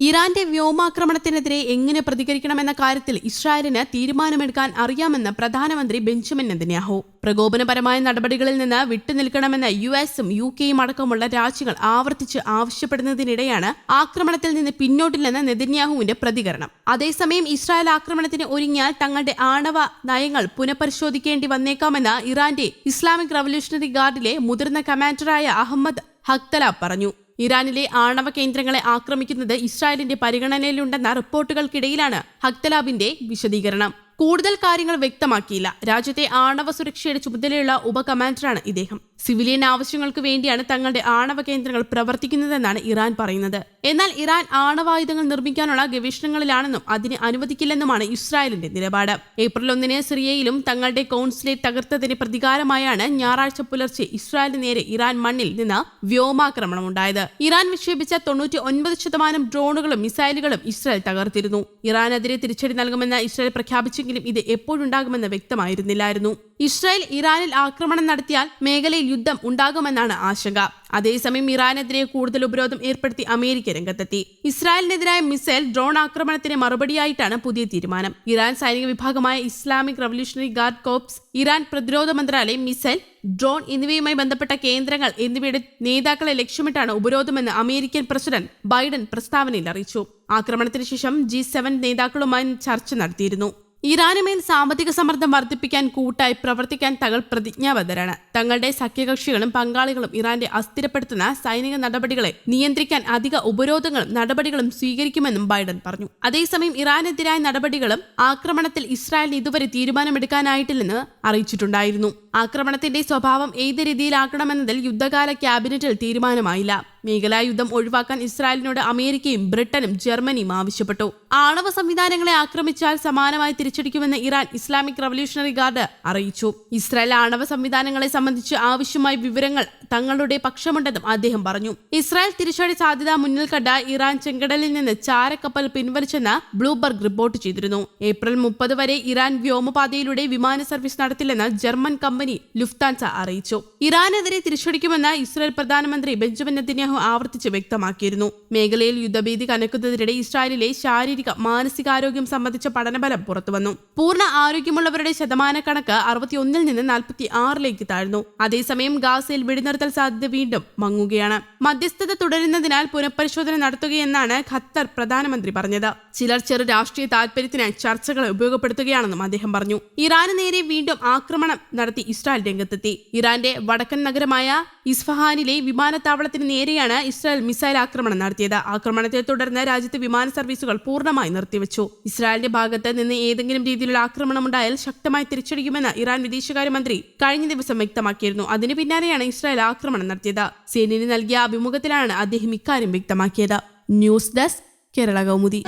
ഇറാന്റെ വ്യോമാക്രമണത്തിനെതിരെ എങ്ങനെ പ്രതികരിക്കണമെന്ന കാര്യത്തിൽ ഇസ്രായേലിന് തീരുമാനമെടുക്കാൻ അറിയാമെന്ന് പ്രധാനമന്ത്രി ബെഞ്ചമിൻ നെതന്യാഹു. പ്രകോപനപരമായ നടപടികളിൽ നിന്ന് വിട്ടുനിൽക്കണമെന്ന് യു എസും യു കെയും അടക്കമുള്ള രാജ്യങ്ങൾ ആവർത്തിച്ച് ആവശ്യപ്പെടുന്നതിനിടെയാണ് ആക്രമണത്തിൽ നിന്ന് പിന്നോട്ടില്ലെന്ന നെതന്യാഹുവിന്റെ പ്രതികരണം. അതേസമയം ഇസ്രായേൽ ആക്രമണത്തിന് ഒരുങ്ങിയാൽ തങ്ങളുടെ ആണവ നയങ്ങൾ പുനഃപരിശോധിക്കേണ്ടി വന്നേക്കാമെന്ന് ഇറാന്റെ ഇസ്ലാമിക് റവല്യൂഷണറി ഗാർഡിലെ മുതിർന്ന കമാൻഡറായ അഹമ്മദ് ഹക്തല പറഞ്ഞു. ഇറാനിലെ ആണവ കേന്ദ്രങ്ങളെ ആക്രമിക്കുന്നത് ഇസ്രായേലിന്റെ പരിഗണനയിലുണ്ടെന്ന റിപ്പോർട്ടുകൾക്കിടയിലാണ് ഹക്തലാബിന്റെ വിശദീകരണം. കൂടുതൽ കാര്യങ്ങൾ വ്യക്തമാക്കിയില്ല. രാജ്യത്തെ ആണവ സുരക്ഷയുടെ ചുമതലയുള്ള ഉപകമാൻഡറാണ് ഇദ്ദേഹം. സിവിലിയൻ ആവശ്യങ്ങൾക്ക് വേണ്ടിയാണ് തങ്ങളുടെ ആണവ കേന്ദ്രങ്ങൾ പ്രവർത്തിക്കുന്നതെന്നാണ് ഇറാൻ പറയുന്നത്. എന്നാൽ ഇറാൻ ആണവായുധങ്ങൾ നിർമ്മിക്കാനുള്ള ഗവേഷണങ്ങളിലാണെന്നും അതിന് അനുവദിക്കില്ലെന്നുമാണ് ഇസ്രായേലിന്റെ നിലപാട്. ഏപ്രിൽ ഒന്നിന് സിറിയയിലും തങ്ങളുടെ കോൺസുലേറ്റ് തകർത്തതിന് പ്രതികാരമായാണ് ഞായറാഴ്ച പുലർച്ചെ ഇസ്രായേലിന് നേരെ ഇറാൻ മണ്ണിൽ നിന്ന് വ്യോമാക്രമണം ഉണ്ടായത്. ഇറാൻ വിക്ഷേപിച്ച തൊണ്ണൂറ്റി ഒൻപത് ശതമാനം ഡ്രോണുകളും മിസൈലുകളും ഇസ്രായേൽ തകർത്തിരുന്നു. ഇറാനെതിരെ തിരിച്ചടി നൽകുമെന്ന് ഇസ്രായേൽ പ്രഖ്യാപിച്ചെങ്കിലും ഇത് എപ്പോഴുണ്ടാകുമെന്ന് വ്യക്തമായിരുന്നില്ലായിരുന്നു. ഇസ്രായേൽ ഇറാനിൽ ആക്രമണം നടത്തിയാൽ മേഖലയിൽ യുദ്ധം ഉണ്ടാകുമെന്നാണ് ആശങ്ക. അതേസമയം ഇറാനെതിരെ കൂടുതൽ ഉപരോധം ഏർപ്പെടുത്തി അമേരിക്ക രംഗത്തെത്തി. ഇസ്രായേലിനെതിരായ മിസൈൽ ഡ്രോൺ ആക്രമണത്തിന് മറുപടിയായിട്ടാണ് പുതിയ തീരുമാനം. ഇറാൻ സൈനിക വിഭാഗമായ Islamic Revolutionary Guard Corps Iran പ്രതിരോധ മന്ത്രാലയം മിസൈൽ ഡ്രോൺ എന്നിവയുമായി ബന്ധപ്പെട്ട കേന്ദ്രങ്ങൾ എന്നിവയുടെ നേതാക്കളെ ലക്ഷ്യമിട്ടാണ് ഉപരോധമെന്ന് അമേരിക്കൻ പ്രസിഡന്റ് ബൈഡൻ പ്രസ്താവനയിൽ അറിയിച്ചു. ആക്രമണത്തിന് ശേഷം ജി സെവൻ നേതാക്കളുമായി ചർച്ച നടത്തിയിരുന്നു. ഇറാനുമേൽ സാമ്പത്തിക സമ്മർദ്ദം വർദ്ധിപ്പിക്കാൻ കൂട്ടായി പ്രവർത്തിക്കാൻ തങ്ങൾ പ്രതിജ്ഞാബദ്ധരാണ്. തങ്ങളുടെ സഖ്യകക്ഷികളും പങ്കാളികളും ഇറാന്റെ അസ്ഥിരപ്പെടുത്തുന്ന സൈനിക നടപടികളെ നിയന്ത്രിക്കാൻ അധിക ഉപരോധങ്ങളും നടപടികളും സ്വീകരിക്കുമെന്നും ബൈഡൻ പറഞ്ഞു. അതേസമയം ഇറാനെതിരായ നടപടികളും ആക്രമണത്തിൽ ഇസ്രായേലിന് ഇതുവരെ തീരുമാനമെടുക്കാനായിട്ടില്ലെന്ന് അറിയിച്ചിട്ടുണ്ടായിരുന്നു. ആക്രമണത്തിന്റെ സ്വഭാവം ഏത് രീതിയിലാക്കണമെന്നതിൽ യുദ്ധകാല ക്യാബിനറ്റിൽ തീരുമാനമായില്ല. മേഖലാ യുദ്ധം ഒഴിവാക്കാൻ ഇസ്രായേലിനോട് അമേരിക്കയും ബ്രിട്ടനും ജർമ്മനിയും ആവശ്യപ്പെട്ടു. ആണവ സംവിധാനങ്ങളെ ആക്രമിച്ചാൽ സമാനമായി തിരിച്ചടിക്കുമെന്ന് ഇറാൻ ഇസ്ലാമിക് റവല്യൂഷണറി ഗാർഡ് അറിയിച്ചു. ഇസ്രായേൽ ആണവ സംവിധാനങ്ങളെ സംബന്ധിച്ച് ആവശ്യമായ വിവരങ്ങൾ തങ്ങളുടെ പക്ഷമുണ്ടെന്നും അദ്ദേഹം പറഞ്ഞു. ഇസ്രായേൽ തിരിച്ചടി സാധ്യത മുന്നിൽ കണ്ട ഇറാൻ ചെങ്കടലിൽ നിന്ന് ചാരക്കപ്പൽ പിൻവലിച്ചെന്ന് ബ്ലൂബർഗ് റിപ്പോർട്ട് ചെയ്തിരുന്നു. ഏപ്രിൽ മുപ്പത് വരെ ഇറാൻ വ്യോമപാതയിലൂടെ വിമാന സർവീസ് നടത്തില്ലെന്ന് ജർമ്മൻ കമ്പനി ലുഫ്താൻസ അറിയിച്ചു. ഇറാനെതിരെ തിരിച്ചടിക്കുമെന്ന് ഇസ്രായേൽ പ്രധാനമന്ത്രി ബെഞ്ചമിൻ നെതന്യാഹു ആവർത്തിച്ച് വ്യക്തമാക്കിയിരുന്നു. മേഖലയിൽ യുദ്ധഭീതി കനക്കുന്നതിനിടെ ഇസ്രായേലിലെ ശാരീരിക മാനസികാരോഗ്യം സംബന്ധിച്ച പഠനബലം പുറത്തുവന്നു. പൂർണ ആരോഗ്യമുള്ളവരുടെ ശതമാന കണക്ക് അറുപത്തിയൊന്നിൽ നിന്ന് നാൽപ്പത്തി ആറിലേക്ക് താഴ്ന്നു. അതേസമയം ഗാസയിൽ വെടിനിർത്തൽ സാധ്യത വീണ്ടും മങ്ങുകയാണ്. മധ്യസ്ഥത തുടരുന്നതിനാൽ പുനഃപരിശോധന നടത്തുകയെന്നാണ് ഖത്തർ പ്രധാനമന്ത്രി പറഞ്ഞത്. ചിലർ ചെറു രാഷ്ട്രീയ താൽപര്യത്തിനായി ചർച്ചകളെ ഉപയോഗപ്പെടുത്തുകയാണെന്നും അദ്ദേഹം പറഞ്ഞു. ഇറാന് നേരെ വീണ്ടും ആക്രമണം നടത്തി ഇസ്രായേൽ രംഗത്തെത്തി. ഇറാന്റെ വടക്കൻ നഗരമായ ഇസ്ഫഹാനിലെ വിമാനത്താവളത്തിന് നേരെയാണ് ഇസ്രായേൽ മിസൈൽ ആക്രമണം നടത്തിയത്. ആക്രമണത്തെ തുടർന്ന് രാജ്യത്തെ വിമാന സർവീസുകൾ പൂർണമായി നിർത്തിവച്ചു. ഇസ്രായേലിന്റെ ഭാഗത്ത് നിന്ന് ഏതെങ്കിലും രീതിയിലുള്ള ആക്രമണം ഉണ്ടായാൽ ശക്തമായി തിരിച്ചടിക്കുമെന്ന് ഇറാൻ വിദേശകാര്യമന്ത്രി കഴിഞ്ഞ ദിവസം വ്യക്തമാക്കിയിരുന്നു. അതിന് പിന്നാലെയാണ് ഇസ്രായേൽ ആക്രമണം നടത്തിയത്. സേനന് നൽകിയ അഭിമുഖത്തിലാണ് അദ്ദേഹം ഇക്കാര്യം വ്യക്തമാക്കിയത്. News desk Kerala Kaumudi.